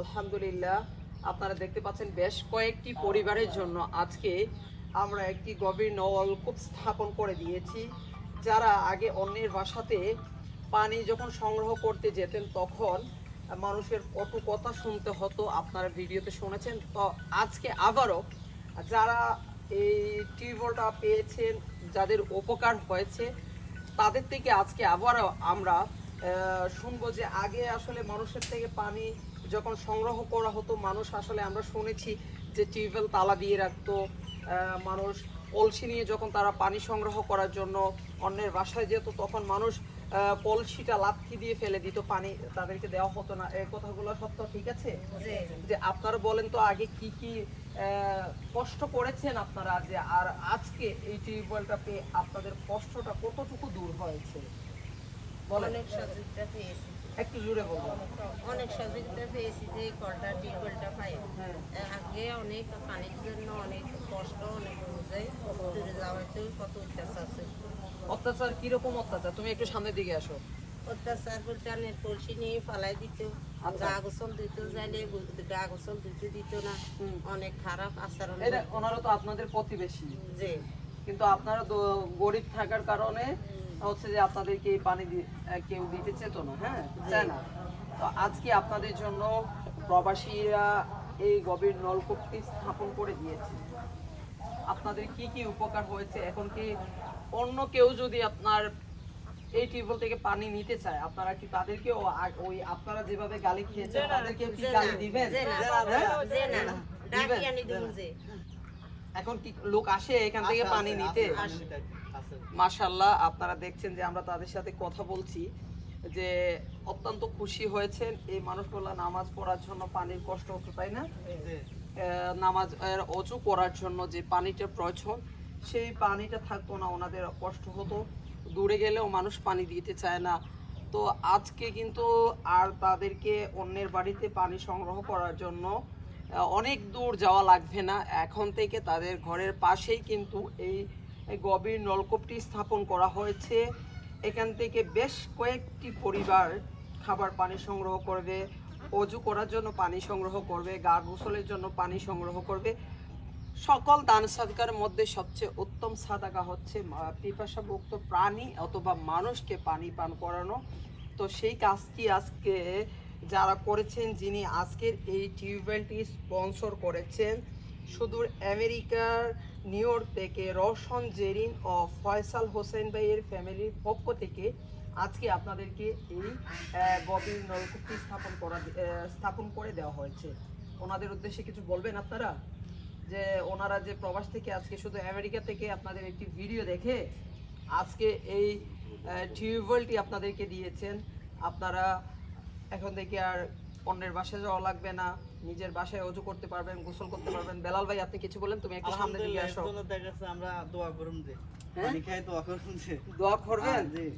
আলহামদুলিল্লাহ, আপনারা দেখতে পাচ্ছেন বেশ কয়েকটি পরিবারের জন্য আজকে আমরা একটি গভীর নলকূপ স্থাপন করে দিয়েছি, যারা আগে অন্যের বাসাতে পানি যখন সংগ্রহ করতে যেতেন তখন মানুষের কত কথা শুনতে হতো, আপনারা ভিডিওতে শুনেছেন। তো আজকে আবারও যারা এই টিউবওয়েলটা পেয়েছেন, যাদের উপকার হয়েছে, তাদের থেকে আজকে আবারও আমরা শুনব যে আগে আসলে মানুষের থেকে পানি যখন সংগ্রহ করা হতো মানুষ আসলে আমরা শুনেছি যে টিউবওয়েল তালা দিয়ে রাখতো মানুষ কলসি নিয়ে যখন তারা পানি সংগ্রহ করার জন্য অন্যের বাসায় যেত তখন মানুষ কলসিটা লাথি দিয়ে ফেলে দিত পানি তাদেরকে দেওয়া হতো না। এই কথাগুলো সত্য ঠিক আছে? যে আপনারা বলেন তো আগে কি কি কষ্ট করেছেন আপনারা যে আর আজকে এই টিউবওয়েলটা পেয়ে আপনাদের কষ্টটা কতটুকু দূর হয়েছে? বলেন। অনেক সহযোগিতা পেয়েছি। একটু জুড়ে বলুন অনেক সহযোগিতা পেয়েছি যে কলটা টিউবওয়েলটা পাই। হ্যাঁ। আগে অনেক পানির জন্য অনেক কষ্ট অনেক বুঝে দূরে যাওয়াতে কত অত্যাচার ছিল। অত্যাচার কীরকম অত্যাচার? তুমি একটু সামনের দিকে আসো। অত্যাচার বলতে অনেক কলসি নিয়ে ফালাই দিত আচ্ছা। গা গোসল দিত যাইলে গা গোসল দিতে দিত না। অনেক খারাপ আচরণ এটা ওনারা তো আপনাদের প্রতিবেশী। যে কিন্তু আপনারা গরিব থাকার কারণে হচ্ছে যে আপনাদেরকে এই পানি কেউ দিতে চেত না হ্যাঁ? চায় না? তো আজকে আপনাদের জন্য প্রবাসীরা এই গভীর নলকূপটি স্থাপন করে দিয়েছে। আপনাদের কি কি উপকার হয়েছে? এখন কি অন্য কেউ যদি আপনার এই টিউবওয়েল থেকে পানি নিতে চায় আপনারা কি তাদেরকেও ওই আপনারা যেভাবে গালি খেয়েছেন তাদেরকে কি গালি দিবেন? হ্যাঁ? এখন কি লোক আসে এখান থেকে পানি নিতে? মাশাল্লাহ আপনারা দেখছেন যে আমরা তাদের সাথে কথা বলছি যে অত্যন্ত খুশি হয়েছেন এই মানুষগুলা নামাজ পড়ার জন্য পানির কষ্ট হতো তাই না? নামাজ অজু করার জন্য যে পানিটার প্রয়োজন সেই পানিটা থাকতো না ওনাদের কষ্ট হতো। দূরে গেলেও মানুষ পানি দিতে চায় না। তো আজকে কিন্তু আর তাদেরকে অন্যের বাড়িতে পানি সংগ্রহ করার জন্য অনেক দূর যাওয়া লাগবে না। এখন থেকে তাদের ঘরের পাশেই কিন্তু এই এই গভীর নলকূপটি স্থাপন করা হয়েছে। এখান থেকে বেশ কয়েকটি পরিবার খাবার পানি সংগ্রহ করবে, অজু করার জন্য পানি সংগ্রহ করবে, গা গোসলের জন্য পানি সংগ্রহ করবে। সকল দান সাদকার মধ্যে সবচেয়ে উত্তম সাদাকা হচ্ছে পিপাসাভুক্ত প্রাণী অথবা মানুষকে পানি পান করানো। তো সেই কাজটি আজকে যারা করেছেন, যিনি আজকের এই টিউবওয়েলটি স্পন্সর করেছেন, সুদূর আমেরিকার নিউ ইয়র্ক থেকে রওশন জেরিন ও ফয়সাল হোসেন ভাইয়ের ফ্যামিলির পক্ষ থেকে আজকে আপনাদেরকে এই গভীর নলকূপটি স্থাপন করা স্থাপন করে দেওয়া হয়েছে। ওনাদের উদ্দেশ্যে কিছু বলবেন আপনারা? যে ওনারা যে প্রবাস থেকে আজকে শুধু আমেরিকা থেকে আপনাদের একটি ভিডিও দেখে আজকে এই টিউবওয়েলটি আপনাদেরকে দিয়েছেন। আপনারা এখন থেকে আর অন্যের বাসায় যাওয়া লাগবে না নিজের বাসায় অজু করতে পারবেন গোসল করতে পারবেন। বেলাল ভাই আপনি কিছু বলেন? তুমি একটু সামনে দিকে আসো। আমরা দোয়া করুন যে। হ্যাঁ? পানি খাই দোয়া করুন যে। দোয়া করবেন? জি।